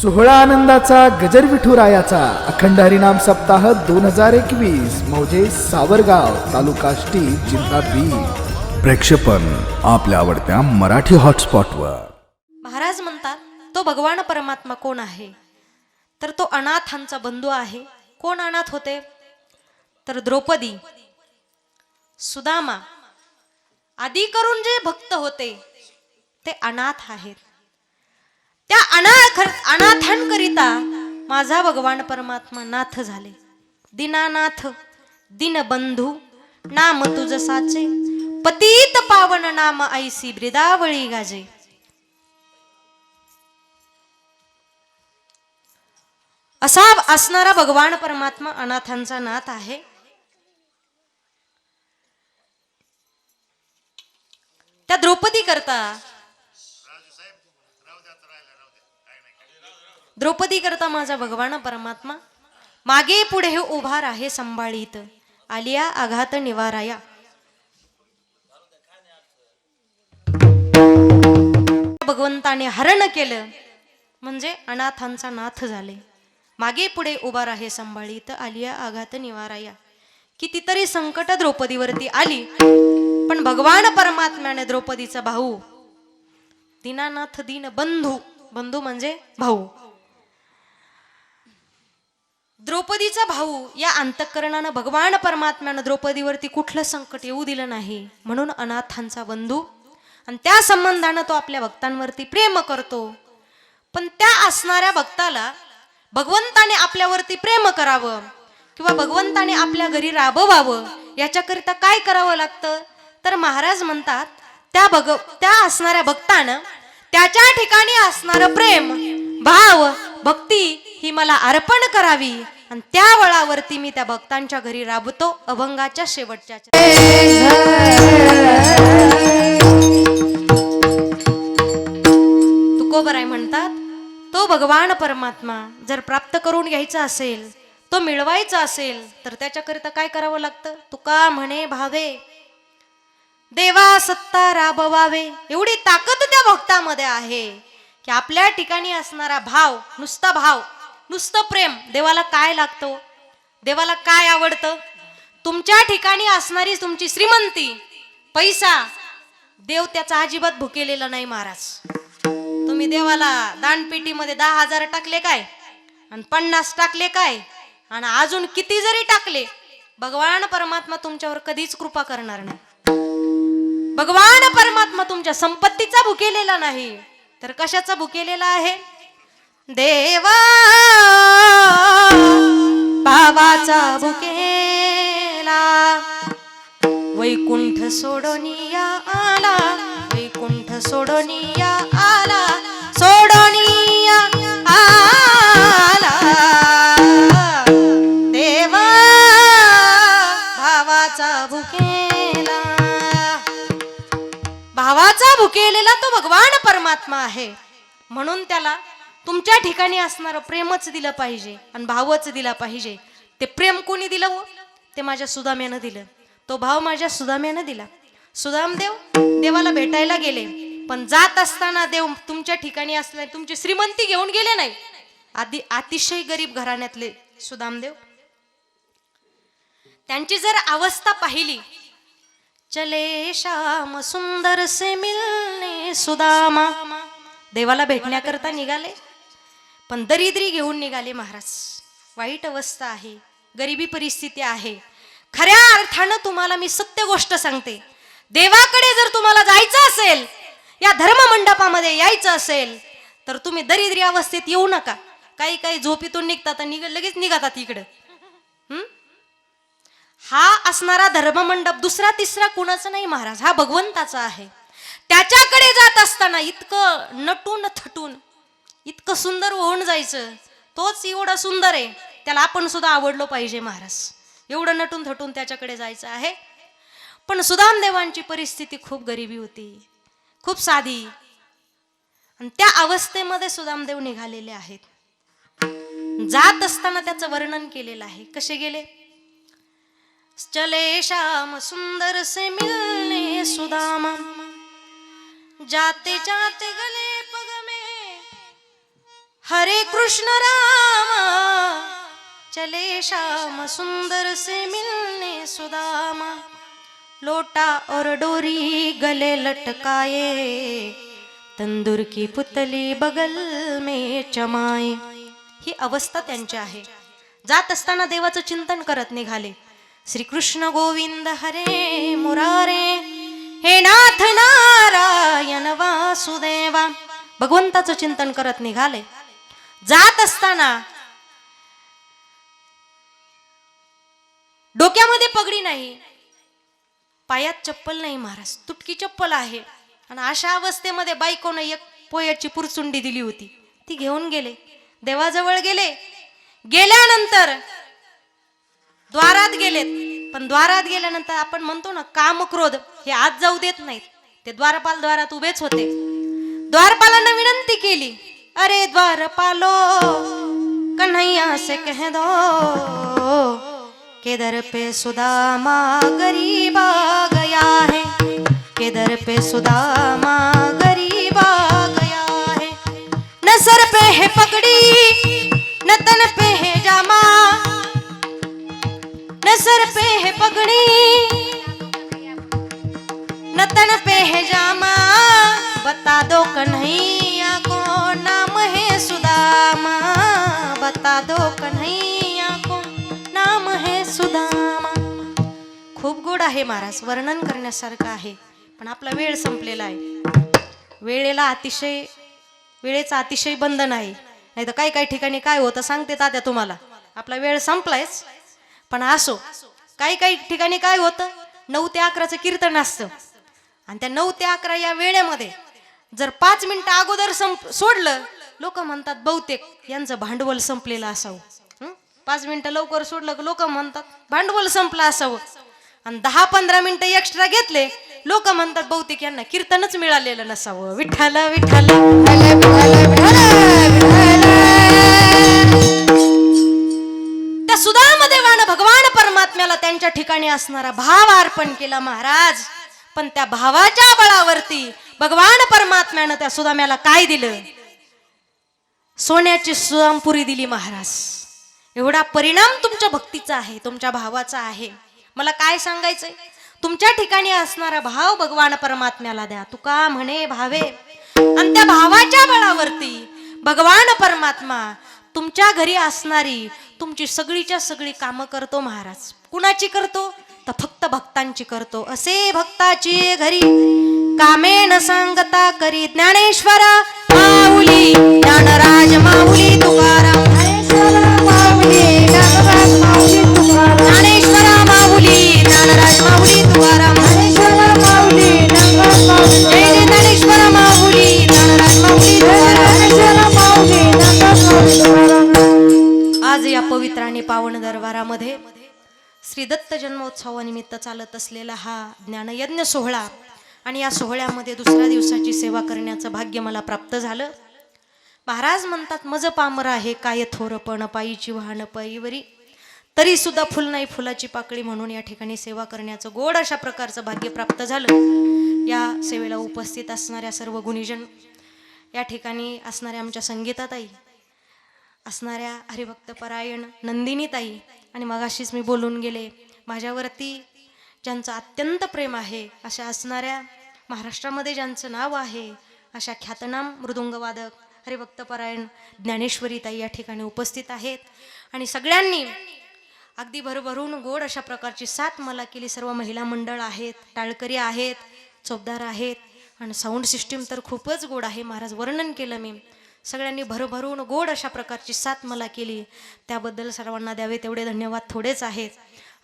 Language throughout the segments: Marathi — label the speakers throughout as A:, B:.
A: सोहळा आनंदाचा गजर विठुरायाचा अखंड हरिनाम सप्ताह दोन हजार एकवीस. मौजे सावरगाव तालुका आष्टी जिल्हा बीड प्रेक्षेपण आपल्या आवडत्या मराठी हॉटस्पॉटवर.
B: महाराज म्हणतात तो भगवान परमात्मा कोण आहे? तर तो अनाथांचा बंधू आहे. कोण अनाथ होते? तर द्रौपदी सुदामा. आदी करून जे भक्त होते ते अनाथ आहेत. त्या अनाथ अनाथांकरिता माझा भगवान परमात्मा नाथ झाले. दीनानाथ दिनबंधू नाम तुझ साचे. पतीत पावन नाम ऐसी ब्रिदावळी गाजे. असा असणारा भगवान परमात्मा अनाथांचा नाथ आहे. त्या द्रौपदी करता द्रौपदी करता माझा भगवान परमात्मा. मागे पुढे हे उभा आहे संभाळीत. आलिया आघात निवाराया. भगवंताने हरण केलं. म्हणजे अनाथांचा नाथ झाले. मागे पुढे उभा राहे संभाळीत. आलिया आघात निवाराया. कितीतरी संकट द्रौपदीवरती आली. पण भगवान परमात्म्याने द्रौपदीचा भाऊ दीनानाथ दीन बंधू. बंधू म्हणजे भाऊ. द्रौपदीचा भाऊ या अंतःकरणानं भगवान परमात्म्यानं द्रौपदीवरती कुठलं संकट येऊ दिलं नाही. म्हणून अनाथांचा बंधू आणि त्या संबंधानं तो आपल्या भक्तांवरती प्रेम करतो. पण त्या असणाऱ्या भक्ताला भगवंताने आपल्यावरती प्रेम करावं किंवा भगवंताने आपल्या घरी राबवावं याच्याकरिता काय करावं लागतं? तर महाराज म्हणतात त्या भग त्या असणाऱ्या भक्तानं त्याच्या ठिकाणी असणारं प्रेम भाव भक्ती ही मला अर्पण करावी. आणि त्या वळावरती मी त्या भक्तांच्या घरी राबतो अभंगाच्या शेवटच्या तुकोबराय म्हणतात तो भगवान परमात्मा जर प्राप्त करून घ्यायचा असेल तो मिळवायचा असेल तर त्याच्याकरिता काय करावं लागतं? तुका म्हणे भावे देवा सत्ता राबवावे. एवढी ताकद त्या भक्तामध्ये आहे. की आपल्या ठिकाणी असणारा भाव नुसता भाव नुसतं प्रेम देवाला काय लागतो? देवाला काय आवडतं? तुमच्या ठिकाणी असणारी तुमची श्रीमंती पैसा देव त्याचा अजिबात भुकेलेला नाही महाराज. तुम्ही देवाला दानपेटीमध्ये दहा हजार टाकले काय? आणि पन्नास टाकले काय? आणि अजून किती जरी टाकले भगवान परमात्मा तुमच्यावर कधीच कृपा करणार नाही. भगवान परमात्मा तुमच्या संपत्तीचा भुकेलेला नाही. तर कशाचा भुकेलेला आहे? देवा! भावाचा भुकेला. वैकुंठ सोडोनिया आला वैकुंठ सोडोनिया भुकेलेला तो भगवान परमात्मा आहे. म्हणून त्याला तुमच्या ठिकाणी असणारं प्रेमच दिलं पाहिजे आणि भावच दिला पाहिजे. ते प्रेम कोणी दिलं हो? ते माझ्या सुदाम्यानं दिलं. तो भाव माझ्या सुदाम्यानं दिला. सुदामदेव देवाला भेटायला गेले पण जात असताना देव तुमच्या ठिकाणी असले तुमची श्रीमंती घेऊन गेले नाही. आधी अतिशय गरीब घराण्यातले सुदामदेव. त्यांची जर अवस्था पाहिली चले श्याम सुंदर से मिलने सुदामा. देवाला भेटण्याकरता निघाले. पण दरिद्री घेऊन निघाले महाराज. वाईट अवस्था आहे गरिबी परिस्थिती आहे. खऱ्या अर्थानं तुम्हाला मी सत्य गोष्ट सांगते. देवाकडे जर तुम्हाला जायचं असेल या धर्म मंडपामध्ये यायचं असेल तर तुम्ही दरिद्री अवस्थेत येऊ नका. काही काही झोपीतून निघतात निघ लगेच निघातात इकडं हम्म हा असणारा धर्ममंडप दुसरा तिसरा कुणाचा नाही महाराज? हा भगवंताचा आहे. त्याच्याकडे जात असताना इतकं नटून थटून इतकं सुंदर होऊन जायचं. तोच एवढा सुंदर आहे. त्याला आपण सुद्धा आवडलो पाहिजे महाराज. एवढं नटून थटून त्याच्याकडे जायचं आहे. पण सुदामदेवांची परिस्थिती खूप गरिबी होती. खूप साधी. आणि त्या अवस्थेमध्ये सुदामदेव निघालेले आहेत. जात असताना त्याचं वर्णन केलेलं आहे. कसे गेले? चले श्याम सुंदर से मिलने सुदामा। जाते जाते गले पग में हरे कृष्ण राम। चले श्याम सुंदर से मिलने सुदामा। लोटा और डोरी गले लटकाए तंदूर की पुतली बगल में चमाए। ही अवस्था त्यांची आहे. जात असताना देवाचं चिंतन करत निघाले. श्रीकृष्ण गोविंद हरे मुरारे हे नाथ नारायण वासुदेवा भगवंताचं चिंतन करत निघाले जात असताना डोक्यामध्ये पगडी नाही पायात चप्पल नाही महाराज तुटकी चप्पल आहे आणि अशा अवस्थेमध्ये बायकोनं एक पोयाची पुरचुंडी दिली होती ती घेऊन गेले देवाजवळ गेले गेल्यानंतर द्वारात गेलेत. पण द्वारात गेल्यानंतर आपण म्हणतो ना काम क्रोध हे आज जाऊ देत नाहीत. ते द्वारपाल द्वारात उभेच होते. द्वारपालांना विनंती केली अरे द्वारपालो कन्हैया से कह दो के दर पे सुदामा गरीबा गया है के दर पे सुदामा गरीबा गया है। न सर पे है पगड़ी न तन पे है जामा सर पे है पगड़ी नतन पे है जामा बता दो कन्हैया को नाम है सुदामा बता दो कन्हैया को नाम है सुदामा। खूप गोड आहे महाराज वर्णन करण्यासारखं आहे पण आपला वेळ संपलेला आहे. वेळेला अतिशय वेळेचं अतिशय बंधन आहे. नाही तर काही काही ठिकाणी काय होतं सांगते तात्या तुम्हाला. आपला वेळ संपलायच. पण असो काही काही ठिकाणी काय होतं? नऊ ते अकराचं कीर्तन असतं. आणि त्या नऊ ते अकरा या वेळेमध्ये जर पाच मिनिटं अगोदर संप सोडलं लोक म्हणतात बहुतेक यांचं भांडवल संपलेलं असावं. पाच मिनिटं लवकर सोडलं लोक म्हणतात भांडवल संपलं असावं. आणि दहा पंधरा मिनिटं एक्स्ट्रा घेतले लोक म्हणतात बहुतेक यांना कीर्तनच मिळालेलं नसावं. विठ्ठल विठ्ठल भगवान परमात्म्याला त्यांच्या ठिकाणी असणारा भाव अर्पण केला महाराज. पण त्या भावाच्या बळावरती भगवान परमात्म्यानं त्या सुदाम्याला काय दिलं? सोन्याची सुदामपुरी दिली महाराज. एवढा परिणाम तुमच्या भक्तीचा आहे तुमच्या भावाचा आहे. मला काय सांगायचंय? तुमच्या ठिकाणी असणारा भाव भगवान परमात्म्याला द्या. तुका म्हणे भावे. आणि त्या भावाच्या बळावरती भगवान परमात्मा तुमच्या घरी असणारी तुमची सगळीच्या सगळी कामं करतो महाराज. कुणाची करतो? तर फक्त भक्तांची करतो. असे भक्ताची घरी कामे न सांगता करी ज्ञानेश्वरा माऊली ज्ञानराज माऊली तुकाराम ज्ञानेश्वरा माऊली ज्ञानराज माऊली या पवित्र आणि पावन दरबारामध्ये श्री दत्त जन्मोत्सवानिमित्त चालत असलेला हा ज्ञानयज्ञ सोहळा आणि या सोहळ्यामध्ये दुसऱ्या दिवसाची सेवा करण्याचं भाग्य मला प्राप्त झालं. महाराज म्हणतात मज पामर आहे काय थोरपण पायीची वाहन पायीवरी तरी सुद्धा फुल नाही फुलाची पाकळी म्हणून या ठिकाणी सेवा करण्याचं गोड अशा प्रकारचं भाग्य प्राप्त झालं. या सेवेला उपस्थित असणाऱ्या सर्व गुणीजन या ठिकाणी असणाऱ्या आमच्या संगीताताई असणाऱ्या हरिभक्त परायण नंदिनीताई. आणि मगाशीच मी बोलून गेले माझ्यावरती ज्यांचं अत्यंत प्रेम आहे अशा असणाऱ्या महाराष्ट्रामध्ये ज्यांचं नाव आहे अशा ख्यातनाम मृदुंगवादक हरिभक्तपरायण ज्ञानेश्वरीताई ज्ञानेश्वरी ताई या ठिकाणी उपस्थित आहेत. आणि सगळ्यांनी अगदी भरभरून गोड अशा प्रकारची साथ मला केली. सर्व महिला मंडळ आहेत टाळकरी आहेत चोपदार आहेत. आणि साऊंड सिस्टीम तर खूपच गोड आहे. महाराज वर्णन केलं मी. सगळ्यांनी भरभरून गोड अशा प्रकारची साथ मला केली. त्याबद्दल सर्वांना द्यावे तेवढे धन्यवाद थोडेच आहेत.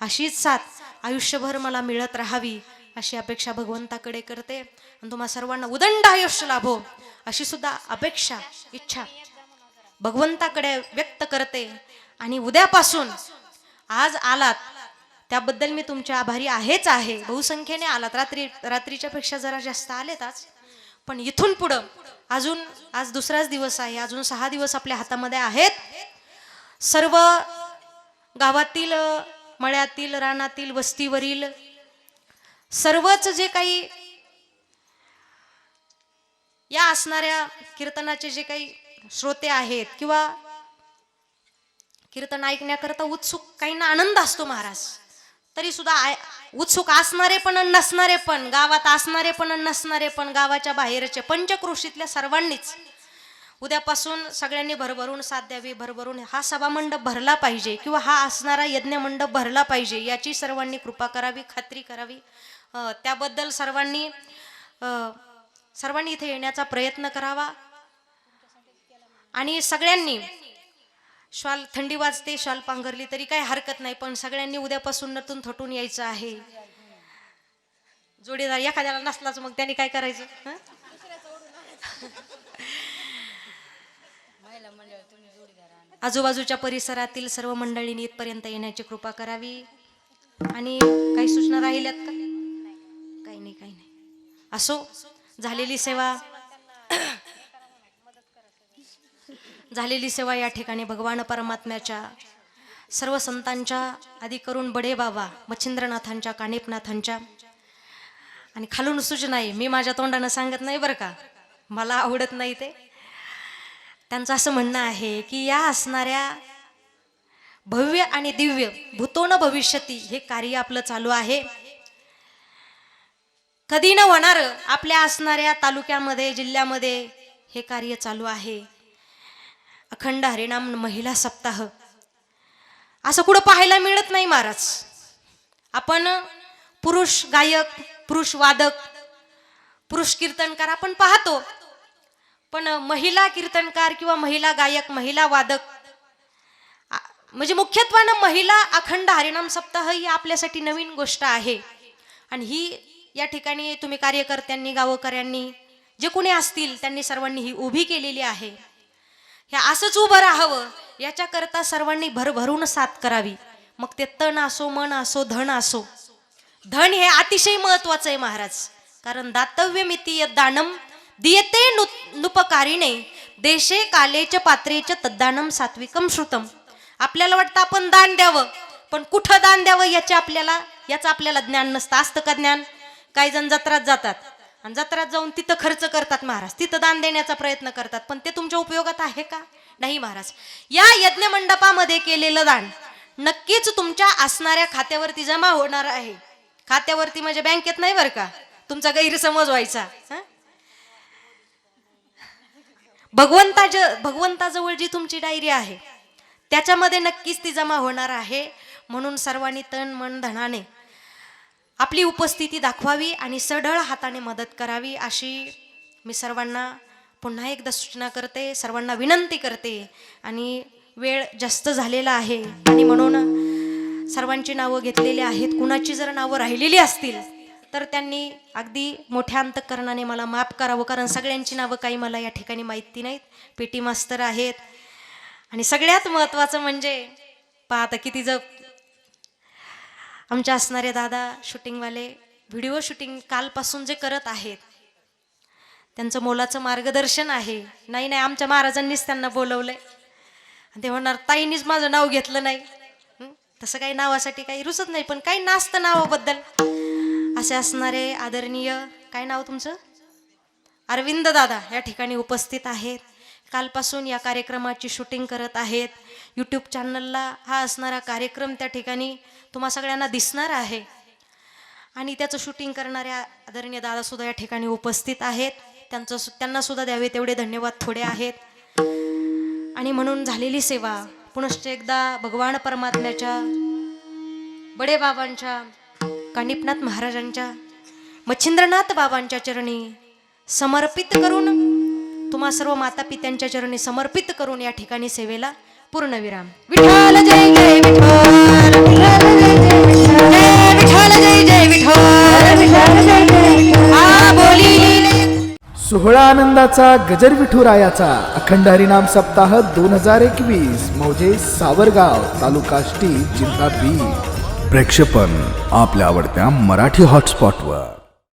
B: अशीच साथ आयुष्यभर मला मिळत राहावी अशी अपेक्षा भगवंताकडे करते. आणि तुम्हा सर्वांना उदंड आयुष्य लाभो अशी सुद्धा अपेक्षा इच्छा भगवंताकडे व्यक्त करते. आणि उद्यापासून आज आलात त्याबद्दल मी तुमच्या आभारी आहेच आहे. बहुसंख्येने आलात. रात्री रात्रीच्या पेक्षा जरा जास्त आलेत आज. पण इथून पुढं अजून आज दुसराच दिवस आहे अजून सहा दिवस आपल्या हातामध्ये आहेत. सर्व गावातील मळ्यातील रानातील वस्तीवरील सर्वच जे काही या असणाऱ्या कीर्तनाचे जे काही श्रोते आहेत किंवा कीर्तन ऐकण्याकरता उत्सुक काहींना आनंद असतो महाराज. तरी सुद्धा आय- उत्सुक असणारे पण आणि नसणारे पण गावात असणारे पण नसणारे पण गावाच्या बाहेरचे पंचक्रोशीतल्या सर्वांनीच. उद्यापासून सगळ्यांनी भरभरून साथ द्यावी भरभरून हा सभामंडप भरला पाहिजे किंवा हा असणारा यज्ञ मंडप भरला पाहिजे याची सर्वांनी कृपा करावी खात्री करावी. त्याबद्दल सर्वांनी सर्वांनी इथे येण्याचा प्रयत्न करावा. आणि सगळ्यांनी श्वाल थंडी वाजते शाल पांघरली तरी काही हरकत नाही पण सगळ्यांनी उद्यापासून नतून थटून यायचं आहे. जोडीदार एखाद्याला नसलाच मग त्यांनी काय करायचं? आजूबाजूच्या परिसरातील सर्व मंडळींनी इथपर्यंत येण्याची कृपा करावी. आणि काही सूचना राहिल्यात का? काही नाही काही नाही. असो झालेली सेवा झालेली सेवा या ठिकाणी भगवान परमात्म्याच्या सर्व संतांच्या आधी करून बडे बाबा मच्छिंद्रनाथांच्या कानिपनाथांच्या आणि खालून सूचना आहे मी माझ्या तोंडानं सांगत नाही बरं का? मला आवडत नाही ते. त्यांचं असं म्हणणं आहे की या असणाऱ्या भव्य आणि दिव्य भूतोन भविष्यती हे कार्य आपलं चालू आहे. कधी न होणार आपल्या असणाऱ्या तालुक्यामध्ये जिल्ह्यामध्ये हे कार्य चालू आहे. अखंड हरिनाम महिला सप्ताह. असं कुठं पाहायला मिळत नाही महाराज. आपण पुरुष गायक पुरुष वादक पुरुष कीर्तनकार आपण पाहतो. पण महिला कीर्तनकार किंवा महिला गायक महिला वादक म्हणजे मुख्यत्वानं महिला अखंड हरिनाम सप्ताह ही आपल्यासाठी नवीन गोष्ट आहे. आणि ही या ठिकाणी तुम्ही कार्यकर्त्यांनी गावकऱ्यांनी जे कोणी असतील त्यांनी सर्वांनी ही उभी केलेली आहे. ह्या असंच उभं राहावं. याच्याकरता सर्वांनी भरभरून साथ करावी. मग ते तण असो मन असो धन असो. धन हे अतिशय महत्वाचं आहे महाराज. कारण दातव्य मितीय दानम दियते नु- नुपकारिणे. देशे कालेच पात्रेच तद्दानम सात्विकम श्रुतम. आपल्याला वाटतं आपण दान द्यावं पण कुठं दान द्यावं याचे आपल्याला याचं आपल्याला ज्ञान नसतं. असतं का ज्ञान काही जण जत्रात जातात. आणि जत्रात जाऊन तिथं खर्च करतात महाराज तिथं दान देण्याचा प्रयत्न करतात पण ते तुमच्या उपयोगात आहे का? नाही महाराज. या यज्ञ मंडपामध्ये केलेलं दान नक्कीच तुमच्या असणाऱ्या खात्यावरती जमा होणार आहे. खात्यावरती म्हणजे बँकेत नाही बरं का? तुमचा गैरसमज व्हायचा. भगवंता ज भगवंताजवळ जी तुमची डायरी आहे त्याच्यामध्ये नक्कीच ती जमा होणार आहे. म्हणून सर्वांनी तन मन धनाने आपली उपस्थिती दाखवावी आणि सढळ हाताने मदत करावी अशी मी सर्वांना पुन्हा एकदा सूचना करते सर्वांना विनंती करते. आणि वेळ जास्त झालेला आहे आणि म्हणून सर्वांची नावं घेतलेली आहेत. कुणाची जर नावं राहिलेली असतील तर त्यांनी अगदी मोठ्या अंतकरणाने मला माफ करावं. कारण सगळ्यांची नावं काही मला या ठिकाणी माहिती नाहीत. पेटी मास्तर आहेत. आणि सगळ्यात महत्त्वाचं म्हणजे पाहता किती जप आमच्या असणारे दादा शूटिंगवाले व्हिडिओ शूटिंग कालपासून जे करत आहेत त्यांचं मोलाचं मार्गदर्शन आहे. नाही नाही आमच्या महाराजांनीच त्यांना बोलवलंय. आणि ते म्हणणार ताईनीच माझं नाव घेतलं नाही. तसं काही नावासाठी काही रुचत नाही पण काही नाचतं नावाबद्दल. असे असणारे आदरणीय काय नाव तुमचं? अरविंद दादा या ठिकाणी उपस्थित आहेत. कालपासून या कार्यक्रमाची शूटिंग करत आहेत. यूट्यूब चॅनलला हा असणारा कार्यक्रम त्या ठिकाणी तुम्हा सगळ्यांना दिसणार आहे. आणि त्याचं शूटिंग करणाऱ्या आदरणीय दादासुद्धा या ठिकाणी उपस्थित आहेत. त्यांचं सु- द्यावे तेवढे धन्यवाद थोडे आहेत. आणि म्हणून झालेली सेवा पुनश्च एकदा भगवान परमात्म्याच्या बडे बाबांच्या कानिपनाथ महाराजांच्या मच्छिंद्रनाथ बाबांच्या चरणी समर्पित करून तुम्हा सर्व माता पित्यांच्या चरणी समर्पित करून या ठिकाणी सेवेला पूर्णविराम. विठ्ठल जय जय विठ्ठल. विठ्ठल जय जय विठ्ठल
A: सोहळा आनंदाचा गजर विठुरायाचा अखंड हरिनाम सप्ताह दोन हजार एकवीस मौजे सावरगाव तालुका जिल्हा बीड प्रेक्षेपण आपल्या आवडत्या मराठी हॉटस्पॉटवर